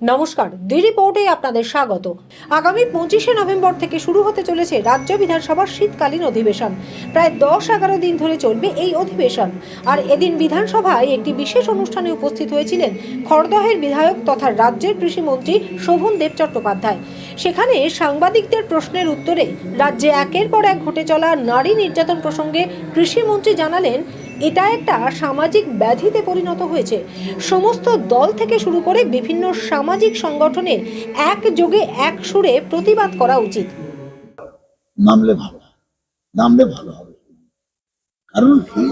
নমস্কার দি রিপোর্টে আপনাদের স্বাগত। আগামী পঁচিশে নভেম্বর থেকে শুরু হতে চলেছে রাজ্য বিধানসভার শীতকালীন অধিবেশন। প্রায় দশ এগারো দিন ধরে চলবে এই অধিবেশন। আর এদিন বিধানসভায় একটি বিশেষ অনুষ্ঠানে উপস্থিত হয়েছিলেন খড়দহের বিধায়ক তথা রাজ্যের কৃষিমন্ত্রী শোভন দেব চট্টোপাধ্যায়। সেখানে সাংবাদিকদের প্রশ্নের উত্তরে রাজ্যে একের পর এক ঘটে চলা নারী নির্যাতন প্রসঙ্গে কৃষিমন্ত্রী জানালেন এটা একটা সামাজিক ব্যাধিতে পরিণত হয়েছে। সমস্ত দল থেকে শুরু করে বিভিন্ন সামাজিক সংগঠনের একযোগে এক সুরে প্রতিবাদ করা উচিত। নামলে ভালো নামলে ভালো হবে। কারণ কি?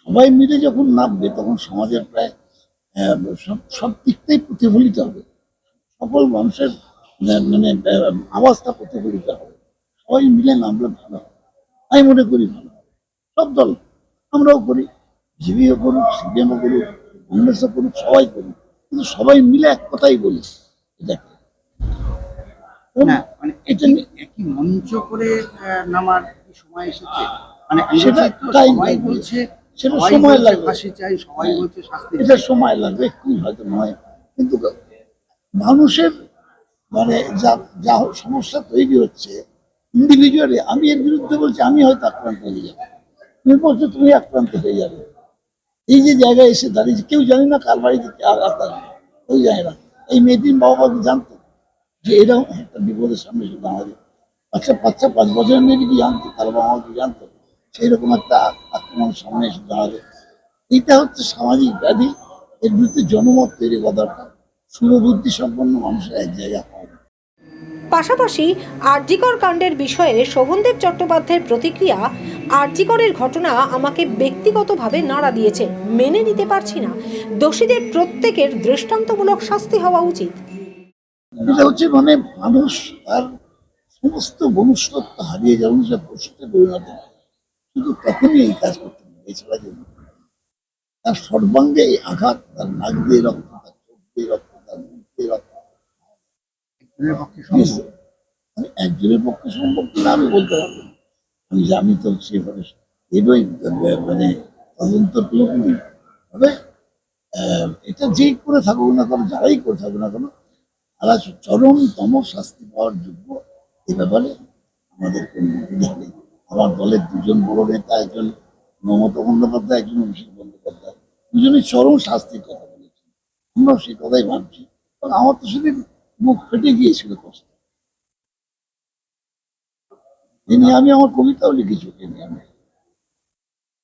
সবাই মিলে যখন নামবে, তখন সমাজের প্রায় সব সব দিকটাই প্রতিফলিত হবে। সকল মানুষের মানে আওয়াজটা প্রতিফলিত হবে। সবাই মিলে নামলে ভালো হবে। আমি মনে করি ভালো সব দল আমরাও করি বিজেপিও করুক সিপিএমও করুক কংগ্রেসও করুক সবাই করুক। কিন্তু সবাই মিলে এক কথাই বলি এটা না মানে এটা একই একই মঞ্চ করে নামার সময় এসেছে? মানে সেটা সেটা তো time সবাই বলছে সেটা সময় লাগবে। ফাঁসি চাই সবাই হ্যাঁ। বলছে শাস্তি এটা সময় লাগবে এক্ষুনি হয়তো নয়। কিন্তু মানুষের মানে যা যা সমস্যা তৈরি হচ্ছে ইন্ডিভিজুয়ালি আমি এর বিরুদ্ধে বলছি, আমি হয়তো আক্রান্ত হয়ে যাব। তুমি বলছো, তুমি আক্রান্ত হয়ে যাবে। এই যে জায়গায় এসে দাঁড়িয়েছে কেউ জানি না কার বাড়িতে আসবে কেউ জানে না। এই মেয়েটির বাবা বাবু জানতো যে এরকম একটা বিপদের সামনে এসে দাঁড়াবে বাচ্চা বাচ্চা পাঁচ বছরের মেয়েটি কি জানতো, তার বাবা মা কি জানতো সেই রকম একটা আক্রমণের সামনে এসে দাঁড়াবে। এটা হচ্ছে সামাজিক ব্যাধি। এর বিরুদ্ধে জনমত তৈরি করা দরকার। শুভবুদ্ধি সম্পন্ন মানুষের এক জায়গায় যায়। পাশাপাশি আরজিকর কাণ্ডের বিষয়ে শোভনদেব চট্টোপাধ্যায়ের প্রতিক্রিয়া, আরজিকরের ঘটনা আমাকে ব্যক্তিগতভাবে নাড়া দিয়েছে, মেনে নিতে পারছি না দোষীদের প্রত্যেকের দৃষ্টান্তমূলক শাস্তি হওয়া উচিত এটা হচ্ছে মানে মানুষ তার সমস্ত মনুষ্যত্ব হারিয়ে যাওয়া সে পরিণত। শুধু তখনই এই কাজ করতে এছাড়া তার সর্বাঙ্গে আঘাত, তার নাক দিয়ে রক্ত তার চোখ দিয়ে রক্ত তার মুখ দিয়ে রক্ত একজনের পক্ষে সম্ভব। মানে একজনের পক্ষে সম্ভব কিনা আমি বলতে পারব। আমি আমি তো সেভাবে এটাই মানে তদন্তর লোক নেই। তবে এটা যেই করে থাকুক না কেন, যারাই করে থাকুক না কেন, তারা চরমতম শাস্তি পাওয়ার যোগ্য এ ব্যাপারে আমাদের কোনো দ্বিধা নেই। আমার দলের দুজন বড় নেতা, একজন মমতা বন্দ্যোপাধ্যায়, একজন অভিষেক বন্দ্যোপাধ্যায়। দুজনেই চরম শাস্তির কথা বলেছেন। আমরাও সেই কথাই ভাবছি। কারণ আমার তো সেদিন মুখ ফেটে গিয়েছিল কষ্ট। এ নিয়ে আমি আমার কবিতাও লিখেছি ওকে নিয়ে আমি।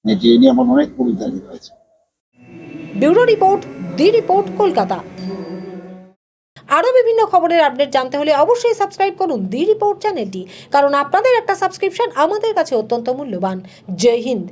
এটি নিয়ে আমার অনেক কবিতা লেখা bureau report, the report, Kolkata. আরও বিভিন্ন খবরের আপডেট জানতে হলে অবশ্যই সাবস্ক্রাইব করুন দি রিপোর্ট চ্যানেলটি, কারণ আপনাদের একটা সাবস্ক্রিপশন আমাদের কাছে অত্যন্ত মূল্যবান। জয় হিন্দ।